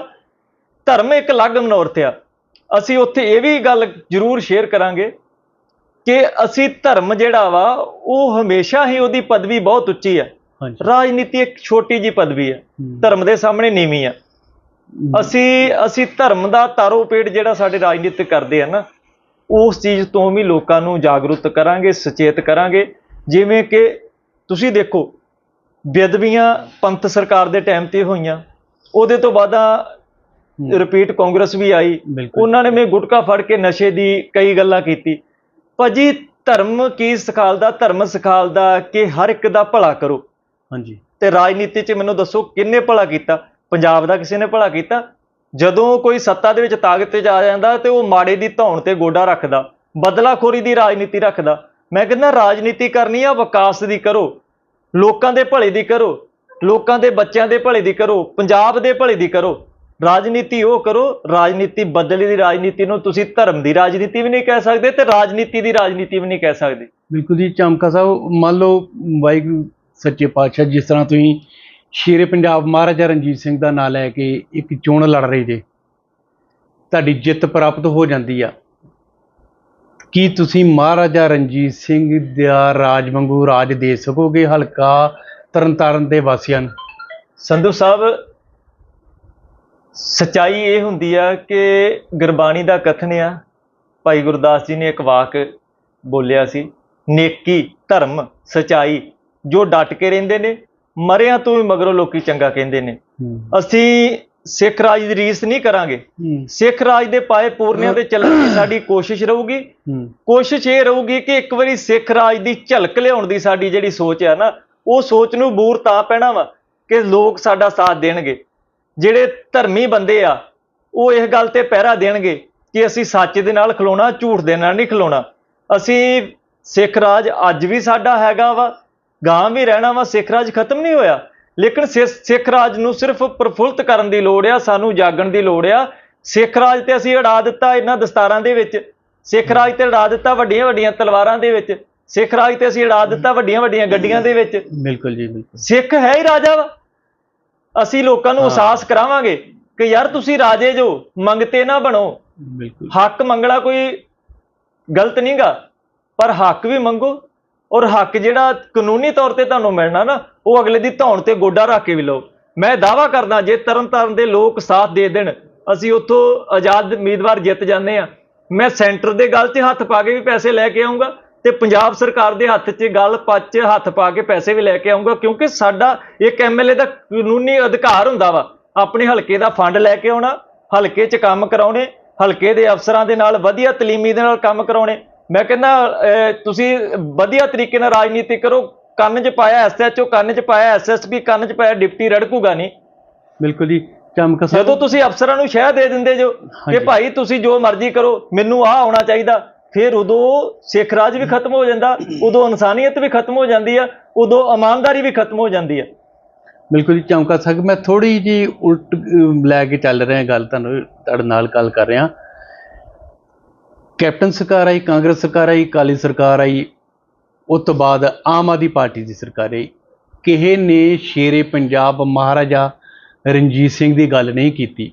ਧਰਮ ਇੱਕ ਅਲੱਗ ਮਨੋਰਥ ਆ। ਅਸੀਂ ਉੱਥੇ ਇਹ ਵੀ ਗੱਲ ਜ਼ਰੂਰ ਸ਼ੇਅਰ ਕਰਾਂਗੇ ਕਿ ਅਸੀਂ ਧਰਮ ਜਿਹੜਾ ਵਾ ਉਹ ਹਮੇਸ਼ਾ ਹੀ ਉਹਦੀ ਪਦਵੀ ਬਹੁਤ ਉੱਚੀ ਹੈ ਰਾਜਨੀਤੀ ਇੱਕ ਛੋਟੀ ਜੀ ਪਦਵੀ ਹੈ ਹੂੰ। ਧਰਮ ਦੇ ਸਾਹਮਣੇ ਨੀਵੀਂ ਆ। ਅਸੀਂ ਅਸੀਂ ਧਰਮ ਦਾ ਤਾਰੋ ਪੇੜ ਜਿਹੜਾ ਸਾਡੇ ਰਾਜਨੀਤਿਕ ਕਰਦੇ ਆ ਨਾ ਉਸ ਚੀਜ਼ ਤੋਂ ਵੀ ਲੋਕਾਂ ਨੂੰ ਜਾਗਰੂਕ ਕਰਾਂਗੇ ਸੁਚੇਤ ਕਰਾਂਗੇ। ਜਿਵੇਂ ਕਿ ਤੁਸੀਂ ਦੇਖੋ ਬੇਅਦਬੀਆਂ ਪੰਥ ਸਰਕਾਰ ਦੇ ਟਾਈਮ ਤੇ ਹੋਈਆਂ। ਉਹਦੇ ਤੋਂ ਬਾਅਦਾਂ। ਰਿਪੀਟ ਕਾਂਗਰਸ ਵੀ ਆਈ। ਉਹਨਾਂ ਨੇ ਮੈਂ ਗੁਟਕਾ ਫੜ ਕੇ ਨਸ਼ੇ ਦੀ ਕਈ ਗੱਲਾਂ ਕੀਤੀ। ਭਾਜੀ ਧਰਮ ਕੀ ਸਿਖਾਲਦਾ? ਧਰਮ ਸਿਖਾਲਦਾ ਕਿ ਹਰ ਇੱਕ ਦਾ ਭਲਾ ਕਰੋ। ਹਾਂਜੀ। ਤੇ ਰਾਜਨੀਤੀ 'ਚ ਮੈਨੂੰ ਦੱਸੋ ਕਿੰਨੇ ਭਲਾ ਕੀਤਾ? ਪੰਜਾਬ ਦਾ ਕਿਸੇ ਨੇ ਭਲਾ ਕੀਤਾ? ਜਦੋਂ ਕੋਈ ਸੱਤਾ ਦੇ ਵਿੱਚ ਤਾਕਤ ਤੇ ਜਾ ਜਾਂਦਾ ਤੇ ਉਹ ਮਾੜੇ ਦੀ ਧੌਣ ਤੇ ਗੋਡਾ ਰੱਖਦਾ, ਬਦਲਾਖੋਰੀ ਦੀ ਰਾਜਨੀਤੀ ਰੱਖਦਾ। ਮੈਂ ਕਹਿੰਦਾ, ਰਾਜਨੀਤੀ ਕਰਨੀ ਆ, ਵਿਕਾਸ ਦੀ ਕਰੋ, ਲੋਕਾਂ ਦੇ ਭਲੇ ਦੀ ਕਰੋ, ਲੋਕਾਂ ਦੇ ਬੱਚਿਆਂ ਦੇ ਭਲੇ ਦੀ ਕਰੋ, ਪੰਜਾਬ ਦੇ ਭਲੇ ਦੀ ਕਰੋ। ਰਾਜਨੀਤੀ ਉਹ ਕਰੋ, ਰਾਜਨੀਤੀ ਬਦਲੀ ਦੀ ਰਾਜਨੀਤੀ ਨੂੰ ਤੁਸੀਂ ਧਰਮ ਦੀ ਰਾਜਨੀਤੀ ਵੀ ਨਹੀਂ ਕਹਿ ਸਕਦੇ ਤੇ ਰਾਜਨੀਤੀ ਦੀ ਰਾਜਨੀਤੀ ਵੀ ਨਹੀਂ ਕਹਿ ਸਕਦੇ। ਬਿਲਕੁਲ ਜੀ, ਚਮਕਾ ਸਾਹਿਬ, ਮੰਨ ਲਓ ਵਾਹਿਗੁਰੂ, ਸੱਚੇ ਪਾਤਸ਼ਾਹ, ਜਿਸ ਤਰ੍ਹਾਂ ਤੁਸੀਂ ਸ਼ੇਰੇ ਪੰਜਾਬ ਮਹਾਰਾਜਾ ਰਣਜੀਤ ਸਿੰਘ ਦਾ ਨਾਂ ਲੈ ਕੇ ਇੱਕ ਚੋਣ ਲੜ ਰਹੇ ਜੇ। ਤੁਹਾਡੀ ਜਿੱਤ ਪ੍ਰਾਪਤ ਹੋ ਜਾਂਦੀ ਆ। ਕੀ ਤੁਸੀਂ ਮਹਾਰਾਜਾ ਰਣਜੀਤ ਸਿੰਘ ਦਾ ਰਾਜ ਵਾਂਗੂ ਰਾਜ ਦੇ ਸਕੋਗੇ ਹਲਕਾ ਤਰਨਤਾਰਨ ਦੇ ਵਾਸੀਆਂ ਨੂੰ? ਸੰਧੂ ਸਾਹਿਬ, ਸਚਾਈ ਇਹ ਹੁੰਦੀ ਆ ਕਿ ਗੁਰਬਾਣੀ ਦਾ ਕਥਨ ਆ। ਭਾਈ ਗੁਰਦਾਸ ਜੀ ਨੇ ਇੱਕ ਵਾਕ ਬੋਲਿਆ ਸੀ, ਨੇਕੀ ਧਰਮ ਸਚਾਈ ਜੋ ਡਟ ਕੇ ਰਹਿੰਦੇ ਨੇ ਮਰਿਆਂ ਤੋਂ ਵੀ ਮਗਰੋਂ ਲੋਕੀ ਚੰਗਾ ਕਹਿੰਦੇ ਨੇ। ਅਸੀਂ ਸਿੱਖ ਰਾਜ ਦੀ ਰੀਸ ਨਹੀਂ ਕਰਾਂਗੇ। ਸਿੱਖ ਰਾਜ ਦੇ ਪਾਏ ਪੂਰਨਿਆਂ ਤੇ ਚੱਲਣ ਦੀ ਸਾਡੀ ਕੋਸ਼ਿਸ਼ ਰਹੂਗੀ। ਕੋਸ਼ਿਸ਼ ਇਹ ਰਹੂਗੀ ਕਿ ਇੱਕ ਵਾਰੀ ਸਿੱਖ ਰਾਜ ਦੀ ਝਲਕ ਲਿਆਉਣ ਦੀ ਸਾਡੀ ਜਿਹੜੀ ਸੋਚ ਹੈ ਨਾ ਉਹ ਸੋਚ ਨੂੰ ਬੂਰ ਤਾਂ ਪੈਣਾ ਵਾ ਕਿ ਲੋਕ ਸਾਡਾ ਸਾਥ ਦੇਣਗੇ। ਜਿਹੜੇ ਧਰਮੀ ਬੰਦੇ ਆ ਉਹ ਇਸ ਗੱਲ ਤੇ ਪਹਿਰਾ ਦੇਣਗੇ ਕਿ ਅਸੀਂ ਸੱਚ ਦੇ ਨਾਲ ਖਲੋਣਾ ਝੂਠ ਦੇ ਨਾਲ ਨਹੀਂ ਖਲੋਣਾ। ਅਸੀਂ ਸਿੱਖ ਰਾਜ ਅੱਜ ਵੀ ਸਾਡਾ ਹੈਗਾ ਵਾ ਗਾਂ ਵੀ ਰਹਿਣਾ ਵਾ ਸਿੱਖ ਰਾਜ ਖਤਮ ਨਹੀਂ ਹੋਇਆ। ਲੇਕਿਨ ਸਿ- ਸਿੱਖ ਰਾਜ ਨੂੰ ਸਿਰਫ ਪ੍ਰਫੁੱਲਤ ਕਰਨ ਦੀ ਲੋੜ ਆ ਸਾਨੂੰ ਜਾਗਣ ਦੀ ਲੋੜ ਆ। ਸਿੱਖ ਰਾਜ ਤੇ ਅਸੀਂ ਅੜਾ ਦਿੱਤਾ ਇਹਨਾਂ ਦਸਤਾਰਾਂ ਦੇ ਵਿੱਚ। ਸਿੱਖ ਰਾਜ ਤੇ ਅੜਾ ਦਿੱਤਾ ਵੱਡੀਆਂ ਵੱਡੀਆਂ ਤਲਵਾਰਾਂ ਦੇ ਵਿੱਚ। ਸਿੱਖ ਰਾਜ ਤੇ ਅਸੀਂ ਅੜਾ ਦਿੱਤਾ ਵੱਡੀਆਂ ਵੱਡੀਆਂ ਗੱਡੀਆਂ ਦੇ ਵਿੱਚ। ਬਿਲਕੁਲ ਜੀ ਬਿਲਕੁਲ। ਸਿੱਖ ਹੈ ਹੀ ਰਾਜਾ ਵਾ। ਅਸੀਂ ਲੋਕਾਂ ਨੂੰ। ਅਹਿਸਾਸ ਕਰਾਵਾਂਗੇ ਕਿ ਯਾਰ ਤੁਸੀਂ ਰਾਜੇ ਜੋ ਮੰਗਤੇ ਨਾ ਬਣੋ। ਬਿਲਕੁਲ। ਹੱਕ ਮੰਗਣਾ ਕੋਈ ਗਲਤ ਨਹੀਂਗਾ ਪਰ ਹੱਕ ਵੀ ਮੰਗੋ। ਔਰ ਹੱਕ ਜਿਹੜਾ ਕਾਨੂੰਨੀ ਤੌਰ ਤੇ ਤੁਹਾਨੂੰ ਮਿਲਣਾ ਨਾ, ਉਹ ਅਗਲੇ ਦੀ ਧੌਣ ਤੇ ਗੋਡਾ ਰੱਖ ਕੇ ਵੀ ਲਓ। ਮੈਂ ਦਾਵਾ ਕਰਦਾ ਜੇ ਤਰਨਤਾਰਨ ਦੇ ਲੋਕ ਸਾਥ ਦੇ ਦੇਣ, ਅਸੀਂ ਉੱਥੋਂ ਆਜ਼ਾਦ ਉਮੀਦਵਾਰ ਜਿੱਤ ਜਾਂਦੇ ਆ ਮੈਂ ਸੈਂਟਰ ਦੇ ਗੱਲ 'ਚ ਹੱਥ ਪਾ ਕੇ ਵੀ ਪੈਸੇ ਲੈ ਕੇ ਆਉਂਗਾ ਤੇ ਪੰਜਾਬ ਸਰਕਾਰ ਦੇ ਹੱਥ 'ਚ ਗੱਲ ਪੱਚ ਹੱਥ ਪਾ ਕੇ ਪੈਸੇ ਵੀ ਲੈ ਕੇ ਆਉਂਗਾ ਕਿਉਂਕਿ ਸਾਡਾ ਇੱਕ ਐਮਐਲਏ ਦਾ ਕਾਨੂੰਨੀ ਅਧਿਕਾਰ ਹੁੰਦਾ ਵਾ। ਆਪਣੇ ਹਲਕੇ ਦਾ ਫੰਡ ਲੈ ਕੇ ਆਉਣਾ, ਹਲਕੇ 'ਚ ਕੰਮ ਕਰਾਉਣੇ, ਹਲਕੇ ਦੇ ਅਫਸਰਾਂ ਦੇ ਨਾਲ ਵਧੀਆ ਤਲੀਮੀ ਦੇ ਨਾਲ ਕੰਮ ਕਰਾਉਣੇ ਮੈਂ ਕਹਿੰਦਾ ਤੁਸੀਂ ਵਧੀਆ ਤਰੀਕੇ ਨਾਲ ਰਾਜਨੀਤੀ ਕਰੋ। ਕੰਨ 'ਚ ਪਾਇਆ ਐਸਐਚਓ ਕੰਨ 'ਚ ਪਾਇਆ ਐਸਐਸਪੀ ਕੰਨ 'ਚ ਪਾਇਆ ਡਿਪਟੀ ਰੜਕੂਗਾ ਨਹੀਂ। ਬਿਲਕੁਲ ਜੀ ਚਮਕਾ ਸਾਹਿਬ। ਜਦੋਂ ਤੁਸੀਂ ਅਫਸਰਾਂ ਨੂੰ ਸ਼ਹਿ ਦੇ ਦਿੰਦੇ ਜੋ ਕਿ। ਭਾਈ ਤੁਸੀਂ ਜੋ ਮਰਜ਼ੀ ਕਰੋ ਮੈਨੂੰ ਆਹ ਆਉਣਾ ਚਾਹੀਦਾ। ਫਿਰ ਉਦੋਂ ਸਿੱਖ ਰਾਜ ਵੀ ਖਤਮ ਹੋ ਜਾਂਦਾ ਉਦੋਂ ਇਨਸਾਨੀਅਤ ਵੀ ਖਤਮ ਹੋ ਜਾਂਦੀ ਆ ਉਦੋਂ ਇਮਾਨਦਾਰੀ ਵੀ ਖਤਮ ਹੋ ਜਾਂਦੀ ਆ। ਬਿਲਕੁਲ ਜੀ ਚਮਕਾ ਸਾਹਿਬ ਮੈਂ ਥੋੜੀ ਜੀ ਉਲਟ ਲੈ ਕੇ ਚੱਲ ਰਿਹਾ ਗੱਲ ਤੁਹਾਨੂੰ ਤੁਹਾਡੇ ਨਾਲ ਗੱਲ ਕਰ ਰਿਹਾ। ਕੈਪਟਨ ਸਰਕਾਰ ਆਈ, ਕਾਂਗਰਸ ਸਰਕਾਰ ਆਈ ਕਾਲੀ ਸਰਕਾਰ ਆਈ, ਉਸ ਤੋਂ ਬਾਅਦ ਆਮ ਆਦਮੀ ਪਾਰਟੀ ਦੀ ਸਰਕਾਰ ਆਈ। ਕਿਸੇ ਨੇ ਸ਼ੇਰੇ ਪੰਜਾਬ ਮਹਾਰਾਜਾ ਰਣਜੀਤ ਸਿੰਘ ਦੀ ਗੱਲ ਨਹੀਂ ਕੀਤੀ।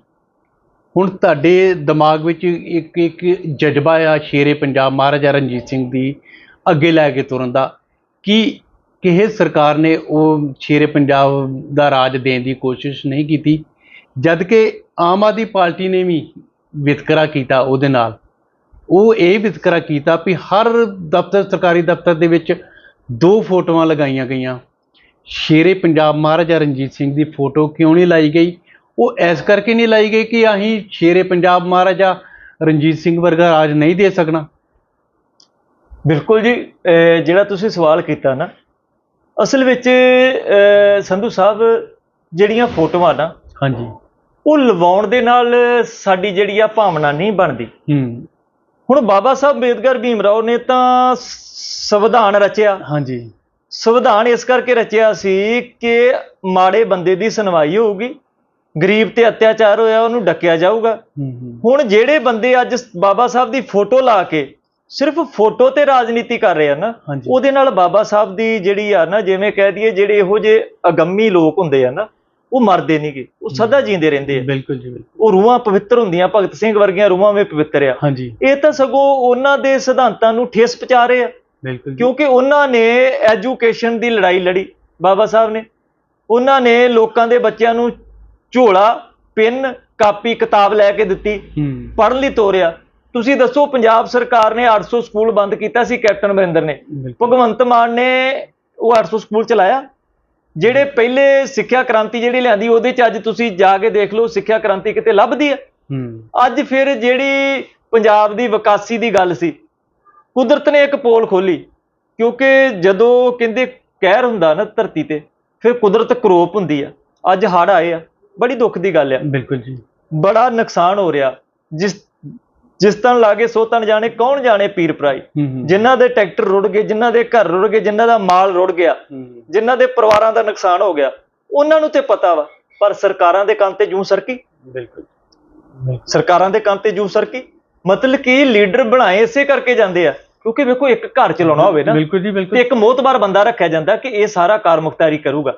ਹੁਣ ਤੁਹਾਡੇ ਦਿਮਾਗ ਵਿੱਚ ਇੱਕ ਇੱਕ ਜਜ਼ਬਾ ਆ ਸ਼ੇਰੇ ਪੰਜਾਬ ਮਹਾਰਾਜਾ ਰਣਜੀਤ ਸਿੰਘ ਦੀ ਅੱਗੇ ਲੈ ਕੇ ਤੁਰਨ ਦਾ। ਕਿ ਕਿਸੇ ਸਰਕਾਰ ਨੇ ਉਹ ਸ਼ੇਰੇ ਪੰਜਾਬ ਦਾ ਰਾਜ ਦੇਣ ਦੀ ਕੋਸ਼ਿਸ਼ ਨਹੀਂ ਕੀਤੀ? ਜਦ ਕਿ ਆਮ ਆਦਮੀ ਪਾਰਟੀ ਨੇ ਵੀ ਵਿਤਕਰਾ ਕੀਤਾ ਉਹਦੇ ਨਾਲ। ਉਹ ਇਹ ਵਿਤਕਰਾ ਕੀਤਾ ਵੀ ਹਰ ਦਫ਼ਤਰ ਸਰਕਾਰੀ ਦਫ਼ਤਰ ਦੇ ਵਿੱਚ ਦੋ ਫੋਟੋਆਂ ਲਗਾਈਆਂ ਗਈਆਂ। ਸ਼ੇਰੇ ਪੰਜਾਬ ਮਹਾਰਾਜਾ ਰਣਜੀਤ ਸਿੰਘ ਦੀ ਫੋਟੋ ਕਿਉਂ ਨਹੀਂ ਲਾਈ ਗਈ? ਉਹ ਐਸ ਕਰਕੇ ਨਹੀਂ ਲਾਈ ਗਈ ਕਿ ਅਸੀਂ ਸ਼ੇਰੇ ਪੰਜਾਬ ਮਹਾਰਾਜਾ ਰਣਜੀਤ ਸਿੰਘ ਵਰਗਾ ਰਾਜ ਨਹੀਂ ਦੇ ਸਕਣਾ। ਬਿਲਕੁਲ ਜੀ ਜਿਹੜਾ ਤੁਸੀਂ ਸਵਾਲ ਕੀਤਾ ਨਾ ਅਸਲ ਵਿੱਚ ਸੰਧੂ ਸਾਹਿਬ ਜਿਹੜੀਆਂ ਫੋਟੋਆਂ ਨਾ ਹਾਂਜੀ। ਉਹ ਲਵਾਉਣ ਦੇ ਨਾਲ ਸਾਡੀ ਜਿਹੜੀ ਆ ਭਾਵਨਾ ਨਹੀਂ ਬਣਦੀ। ਹੂੰ। ਹੁਣ ਬਾਬਾ ਸਾਹਿਬ ਅੰਬੇਦਕਰ ਭੀਮਰਾਓ ਨੇ ਤਾਂ ਸੰਵਿਧਾਨ ਰਚਿਆ। ਹਾਂਜੀ। ਸੰਵਿਧਾਨ ਇਸ ਕਰਕੇ ਰਚਿਆ ਸੀ ਕਿ ਮਾੜੇ ਬੰਦੇ ਦੀ ਸੁਣਵਾਈ ਹੋਊਗੀ ਗਰੀਬ ਤੇ ਅਤਿਆਚਾਰ ਹੋਇਆ ਉਹਨੂੰ ਡੱਕਿਆ ਜਾਊਗਾ। ਹੁਣ ਜਿਹੜੇ ਬੰਦੇ ਅੱਜ ਬਾਬਾ ਸਾਹਿਬ ਦੀ ਫੋਟੋ ਲਾ ਕੇ ਸਿਰਫ ਫੋਟੋ ਤੇ ਰਾਜਨੀਤੀ ਕਰ ਰਹੇ ਆ ਨਾ। ਉਹਦੇ ਨਾਲ ਬਾਬਾ ਸਾਹਿਬ ਦੀ ਜਿਹੜੀ ਆ ਨਾ ਜਿਵੇਂ ਕਹਿ ਦਈਏ ਜਿਹੜੇ ਇਹੋ ਜਿਹੇ ਅਗੰਮੀ ਲੋਕ ਹੁੰਦੇ ਆ ਨਾ ਉਹ ਮਰਦੇ ਨਹੀਂਗੇ ਉਹ ਸਦਾ ਜੀਂਦੇ ਰਹਿੰਦੇ ਆ। ਬਿਲਕੁਲ ਜੀ ਬਿਲਕੁਲ। ਉਹ ਰੂਹਾਂ ਪਵਿੱਤਰ ਹੁੰਦੀਆਂ ਭਗਤ ਸਿੰਘ ਵਰਗੀਆਂ ਰੂਹਾਂ ਵੀ ਪਵਿੱਤਰ ਆ। ਹਾਂਜੀ। ਇਹ ਤਾਂ ਸਗੋਂ ਉਹਨਾਂ ਦੇ ਸਿਧਾਂਤਾਂ ਨੂੰ ਠੇਸ ਪਹੁੰਚਾ ਰਹੇ ਆ। ਬਿਲਕੁਲ ਕਿਉਂਕਿ ਉਹਨਾਂ ਨੇ ਐਜੂਕੇਸ਼ਨ ਦੀ ਲੜਾਈ ਲੜੀ ਬਾਬਾ ਸਾਹਿਬ ਨੇ। ਉਹਨਾਂ ਨੇ ਲੋਕਾਂ ਦੇ ਬੱਚਿਆਂ ਨੂੰ ਝੋਲਾ ਪਿੰਨ ਕਾਪੀ ਕਿਤਾਬ ਲੈ ਕੇ ਦਿੱਤੀ। ਪੜ੍ਹਨ ਲਈ ਤੋਰਿਆ। ਤੁਸੀਂ ਦੱਸੋ ਪੰਜਾਬ ਸਰਕਾਰ ਨੇ 800 ਸਕੂਲ ਬੰਦ ਕੀਤਾ ਸੀ ਕੈਪਟਨ ਅਮਰਿੰਦਰ ਨੇ। ਭਗਵੰਤ ਮਾਨ ਨੇ ਉਹ 800 ਸਕੂਲ ਚਲਾਇਆ। ਜਿਹੜੇ ਪਹਿਲੇ ਸਿੱਖਿਆ ਕ੍ਰਾਂਤੀ ਜਿਹੜੀ ਲਿਆਂਦੀ ਉਹਦੇ ਚ ਅੱਜ ਤੁਸੀਂ ਜਾ ਕੇ ਦੇਖ ਲਓ ਸਿੱਖਿਆ ਕ੍ਰਾਂਤੀ ਕਿਤੇ ਲੱਭਦੀ ਹੈ? ਅੱਜ ਫਿਰ ਜਿਹੜੀ ਪੰਜਾਬ ਦੀ ਵਿਕਾਸੀ ਦੀ ਗੱਲ ਸੀ ਕੁਦਰਤ ਨੇ ਇੱਕ ਪੋਲ ਖੋਲੀ ਕਿਉਂਕਿ ਜਦੋਂ ਕਹਿੰਦੇ ਕਹਿਰ ਹੁੰਦਾ ਨਾ ਧਰਤੀ ਤੇ ਫਿਰ ਕੁਦਰਤ ਕਰੋਪ ਹੁੰਦੀ ਆ ਅੱਜ ਹੜ੍ਹ ਆਏ ਆ ਬੜੀ ਦੁੱਖ ਦੀ ਗੱਲ ਆ। ਬਿਲਕੁਲ ਜੀ। ਬੜਾ ਨੁਕਸਾਨ ਹੋ ਰਿਹਾ ਜਿਸ ਜਿਸ ਤਨ ਲਾਗੇ ਸੋ ਤਨ ਜਾਣੇ ਕੌਣ ਜਾਣੇ ਪੀਰ ਹੂੰ ਜਿਨ੍ਹਾਂ ਦੇ ਟਰੈਕਟਰ ਰੁੜ ਗਏ ਜਿਨ੍ਹਾਂ ਦੇ ਘਰ ਰੁੜ ਗਏ ਜਿਨ੍ਹਾਂ ਦਾ ਮਾਲ ਰੁੜ ਗਿਆ ਜਿਨ੍ਹਾਂ ਦੇ ਪਰਿਵਾਰਾਂ ਦਾ ਨੁਕਸਾਨ ਹੋ ਗਿਆ ਉਹਨਾਂ ਨੂੰ ਤੇ ਪਤਾ ਵਾ ਪਰ ਸਰਕਾਰਾਂ ਦੇ ਕੰਨ ਤੇ ਜੂੰ ਸਰਕੀ? ਬਿਲਕੁਲ। ਸਰਕਾਰਾਂ ਦੇ ਕੰਨ ਤੇ ਜੂੰ ਸਰਕੀ? ਮਤਲਬ ਕਿ ਲੀਡਰ ਬਣਾਏ ਇਸੇ ਕਰਕੇ ਜਾਂਦੇ ਆ ਕਿਉਂਕਿ ਵੇਖੋ ਇੱਕ ਘਰ ਚਲਾਉਣਾ ਹੋਵੇ ਨਾ ਬਿਲਕੁਲ ਜੀ ਤੇ ਇੱਕ ਮੋਤਬਾਰ ਬੰਦਾ ਰੱਖਿਆ ਜਾਂਦਾ ਕਿ ਇਹ ਸਾਰਾ ਕਾਰ ਮੁਖਤਾਰੀ ਕਰੂਗਾ।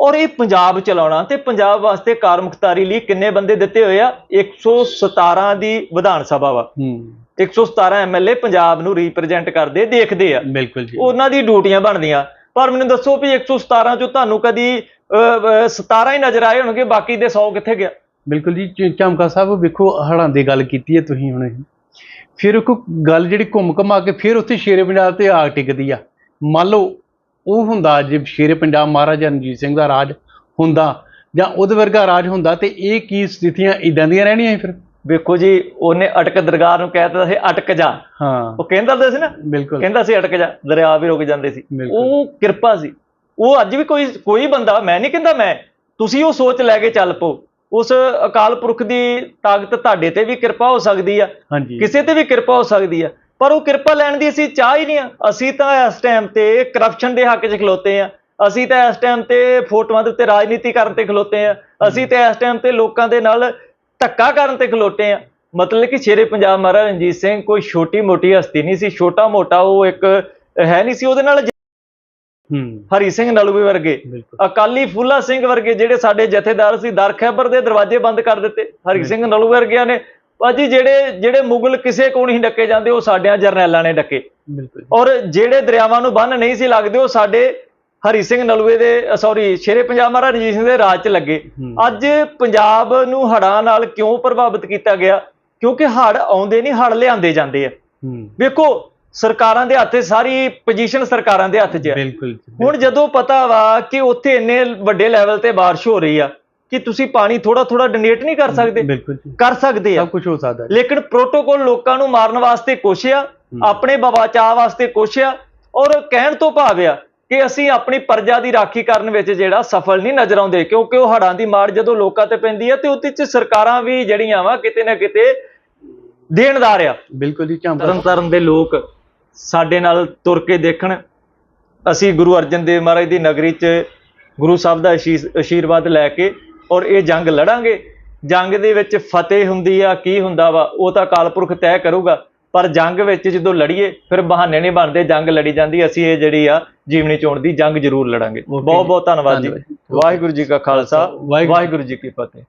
ਔਰ ਇਹ ਪੰਜਾਬ ਚਲਾਉਣਾ ਤੇ ਪੰਜਾਬ ਵਾਸਤੇ ਕਾਰ ਮੁਖਤਾਰੀ ਲਈ ਕਿੰਨੇ ਬੰਦੇ ਦਿੱਤੇ ਹੋਏ ਆ? 117 ਦੀ ਵਿਧਾਨ ਸਭਾ ਵਾ। ਹੂੰ। 117 ਐਮਐਲਏ ਪੰਜਾਬ ਨੂੰ ਰਿਪਰੈਜ਼ੈਂਟ ਕਰਦੇ ਦੇਖਦੇ ਆ। ਬਿਲਕੁਲ ਜੀ। ਉਹਨਾਂ ਦੀ ਡਿਊਟੀਆਂ ਬਣਦੀਆਂ। ਪਰ ਮੈਨੂੰ ਦੱਸੋ ਵੀ 117 ਚੋਂ ਤੁਹਾਨੂੰ ਕਦੀ ਅਹ, ਅਹ, 17 ਹੀ ਨਜ਼ਰ ਆਏ ਹੋਣਗੇ ਬਾਕੀ ਦੇ 100 ਕਿੱਥੇ ਗਿਆ? ਬਿਲਕੁਲ ਜੀ ਝਮਕਾ ਸਾਹਿਬ ਵੇਖੋ ਹੜਾਂ ਦੀ ਗੱਲ ਕੀਤੀ ਹੈ ਤੁਸੀਂ ਹੁਣੇ। ਫਿਰ ਉਹ ਗੱਲ ਜਿਹੜੀ ਘੁੰਮ ਘਮਾ ਕੇ ਫਿਰ ਉੱਥੇ ਸ਼ੇਰੇ ਪੰਜਾਬ ਤੇ ਆ ਟਿਕਦੀ ਆ। ਮੰਨ ਲਓ ਉਹ ਹੁੰਦਾ ਜੇ ਸ਼ੇਰੇ ਪੰਜਾਬ ਮਹਾਰਾਜਾ ਰਣਜੀਤ ਸਿੰਘ ਦਾ ਰਾਜ ਹੁੰਦਾ ਜਾਂ ਉਹਦੇ ਵਰਗਾ ਰਾਜ ਹੁੰਦਾ ਤੇ ਇਹ ਕੀ ਸਥਿਤੀਆਂ ਇਦਾਂ ਦੀਆਂ ਰਹਿਣੀਆਂ ਸੀ ਫਿਰ? ਵੇਖੋ ਜੀ ਉਹਨੇ ਅਟਕ ਦਰਗਾਹ ਨੂੰ ਕਹਿ ਦਿੱਤਾ ਸੀ ਅਟਕ ਜਾ। ਹਾਂ। ਉਹ ਕਹਿੰਦਾ ਹੁੰਦਾ ਸੀ ਨਾ? ਬਿਲਕੁਲ। ਕਹਿੰਦਾ ਸੀ ਅਟਕ ਜਾ ਦਰਿਆ ਵੀ ਰੁਕ ਜਾਂਦੇ ਸੀ। ਉਹ ਕਿਰਪਾ ਸੀ। ਉਹ ਅੱਜ ਵੀ ਕੋਈ ਕੋਈ ਬੰਦਾ ਮੈਂ ਨਹੀਂ ਕਹਿੰਦਾ ਮੈਂ ਤੁਸੀਂ ਉਹ ਸੋਚ ਲੈ ਕੇ ਚੱਲ ਪਓ। ਉਸ ਅਕਾਲ ਪੁਰਖ ਦੀ ਤਾਕਤ ਤੁਹਾਡੇ ਤੇ ਵੀ ਕਿਰਪਾ ਹੋ ਸਕਦੀ ਆ। ਹਾਂਜੀ। ਕਿਸੇ ਤੇ ਵੀ ਕਿਰਪਾ ਹੋ ਸਕਦੀ ਆ। ਪਰ ਉਹ ਕਿਰਪਾ ਲੈਣ ਦੀ ਅਸੀਂ ਚਾਹ ਹੀ ਨਹੀਂ ਆ। ਅਸੀਂ ਤਾਂ ਇਸ ਟਾਈਮ ਤੇ ਕਰਪਸ਼ਨ ਦੇ ਹੱਕ 'ਚ ਖਲੋਤੇ ਆ। ਅਸੀਂ ਤਾਂ ਇਸ ਟਾਈਮ ਤੇ ਫੋਟੋਆਂ ਦੇ ਉੱਤੇ ਰਾਜਨੀਤੀ ਕਰਨ ਤੇ ਖਲੋਤੇ ਆ। ਅਸੀਂ ਤਾਂ ਇਸ ਟਾਈਮ ਤੇ ਲੋਕਾਂ ਦੇ ਨਾਲ ਧੱਕਾ ਕਰਨ ਤੇ ਖਲੋਤੇ ਆ। ਮਤਲਬ ਕਿ ਸ਼ੇਰੇ ਪੰਜਾਬ ਮਹਾਰਾਜ ਰਣਜੀਤ ਸਿੰਘ ਕੋਈ ਛੋਟੀ ਮੋਟੀ ਹਸਤੀ ਨਹੀਂ ਸੀ ਛੋਟਾ ਮੋਟਾ ਉਹ ਇੱਕ ਹੈ ਨਹੀਂ ਸੀ ਉਹਦੇ ਨਾਲ। ਹੂੰ। ਹਰੀ ਸਿੰਘ ਨਲੂਏ ਵਰਗੇ ਅਕਾਲੀ ਫੂਲਾ ਸਿੰਘ ਵਰਗੇ ਜਿਹੜੇ ਸਾਡੇ ਜਥੇਦਾਰ ਸੀ ਦਰ ਖੈਬਰ ਦੇ ਦਰਵਾਜ਼ੇ ਬੰਦ ਕਰ ਦਿੱਤੇ। ਹਰੀ ਸਿੰਘ ਨਲੂਏ ਵਰਗਿਆਂ ਨੇ ਭਾਜੀ ਜਿਹੜੇ ਜਿਹੜੇ ਮੁਗਲ ਕਿਸੇ ਕੋਲ ਨਹੀਂ ਡੱਕੇ ਜਾਂਦੇ ਉਹ ਸਾਡਿਆਂ ਜਰਨੈਲਾਂ ਨੇ ਡੱਕੇ। ਬਿਲਕੁਲ ਔਰ ਜਿਹੜੇ ਦਰਿਆਵਾਂ ਨੂੰ ਬੰਨ ਨਹੀਂ ਸੀ ਲੱਗਦੇ ਉਹ ਸਾਡੇ ਹਰੀ ਸਿੰਘ ਨਲੂਏ ਦੇ ਸੌਰੀ ਸ਼ੇਰੇ ਪੰਜਾਬ ਮਹਾਰਾਜ ਰਣਜੀਤ ਸਿੰਘ ਦੇ ਰਾਜ 'ਚ ਲੱਗੇ। ਅੱਜ ਪੰਜਾਬ ਨੂੰ ਹੜ੍ਹਾਂ ਨਾਲ ਕਿਉਂ ਪ੍ਰਭਾਵਿਤ ਕੀਤਾ ਗਿਆ? ਕਿਉਂਕਿ ਹੜ੍ਹ ਆਉਂਦੇ ਨਹੀਂ ਹੜ੍ਹ ਲਿਆਂਦੇ ਜਾਂਦੇ ਆ। ਵੇਖੋ ਸਰਕਾਰਾਂ ਦੇ ਹੱਥ ਸਾਰੀ ਪੋਜੀਸ਼ਨ ਸਰਕਾਰਾਂ ਦੇ ਹੱਥ 'ਚ ਹੈ ਬਿਲਕੁਲ ਹੁਣ ਜਦੋਂ ਪਤਾ ਵਾ ਕਿ ਉੱਥੇ ਇੰਨੇ ਵੱਡੇ ਲੈਵਲ ਤੇ ਬਾਰਿਸ਼ ਹੋ ਰਹੀ ਆ ਕਿ ਤੁਸੀਂ ਪਾਣੀ ਥੋੜਾ ਥੋੜਾ ਡੋਨੇਟ ਨਹੀਂ ਕਰ ਸਕਦੇ। ਬਿਲਕੁਲ ਕਰ ਸਕਦੇ ਆ। ਸਭ ਕੁਝ ਹੋ ਸਕਦਾ ਲੇਕਿਨ ਪ੍ਰੋਟੋਕੋਲ ਲੋਕਾਂ ਨੂੰ ਮਾਰਨ ਵਾਸਤੇ ਕੁਛ ਆ ਆਪਣੇ ਬਚਾਅ ਵਾਸਤੇ ਕੁਛ ਆ ਔਰ ਕਹਿਣ ਤੋਂ ਭਾਵ ਆ ਕਿ ਅਸੀਂ ਆਪਣੀ ਪ੍ਰਜਾ ਦੀ ਰਾਖੀ ਕਰਨ ਵਿੱਚ ਜਿਹੜਾ ਸਫਲ ਨਹੀਂ ਨਜ਼ਰ ਆਉਂਦੇ ਕਿਉਂਕਿ ਉਹ ਹੜ੍ਹਾਂ ਦੀ ਮਾਰ ਜਦੋਂ ਲੋਕਾਂ ਤੇ ਪੈਂਦੀ ਹੈ ਤੇ ਉਹਦੇ ਚ ਸਰਕਾਰਾਂ ਵੀ ਜਿਹੜੀਆਂ ਵਾ ਕਿਤੇ ਨਾ ਕਿਤੇ ਦੇਣਦਾਰ ਆ। ਬਿਲਕੁਲ ਜੀ ਤਰਨ ਤਾਰਨ ਦੇ ਲੋਕ ਸਾਡੇ ਨਾਲ ਤੁਰ ਕੇ ਦੇਖਣ। ਅਸੀਂ ਗੁਰੂ ਅਰਜਨ ਦੇਵ ਮਹਾਰਾਜ ਦੀ ਨਗਰੀ 'ਚ ਗੁਰੂ ਸਾਹਿਬ ਦਾ ਆਸ਼ੀਰਵਾਦ ਲੈ ਕੇ ਔਰ ਇਹ ਜੰਗ ਲੜਾਂਗੇ। ਜੰਗ ਦੇ ਵਿੱਚ ਫਤਿਹ ਹੁੰਦੀ ਆ ਕੀ ਹੁੰਦਾ ਵਾ ਉਹ ਤਾਂ ਅਕਾਲ ਪੁਰਖ ਤੈਅ ਕਰੂਗਾ। ਪਰ ਜੰਗ ਵਿੱਚ ਜਦੋਂ ਲੜੀਏ ਫਿਰ ਬਹਾਨੇ ਨਹੀਂ ਬਣਦੇ ਜੰਗ ਲੜੀ ਜਾਂਦੀ ਅਸੀਂ ਇਹ ਜਿਹੜੀ ਆ ਜੀਵਨੀ ਚੋਣ ਦੀ ਜੰਗ ਜ਼ਰੂਰ ਲੜਾਂਗੇ। ਬਹੁਤ ਬਹੁਤ ਧੰਨਵਾਦ ਜੀ। ਵਾਹਿਗੁਰੂ ਜੀ ਕਾ ਖਾਲਸਾ ਵਾਹਿਗੁਰੂ ਜੀ ਕੀ ਫਤਿਹ।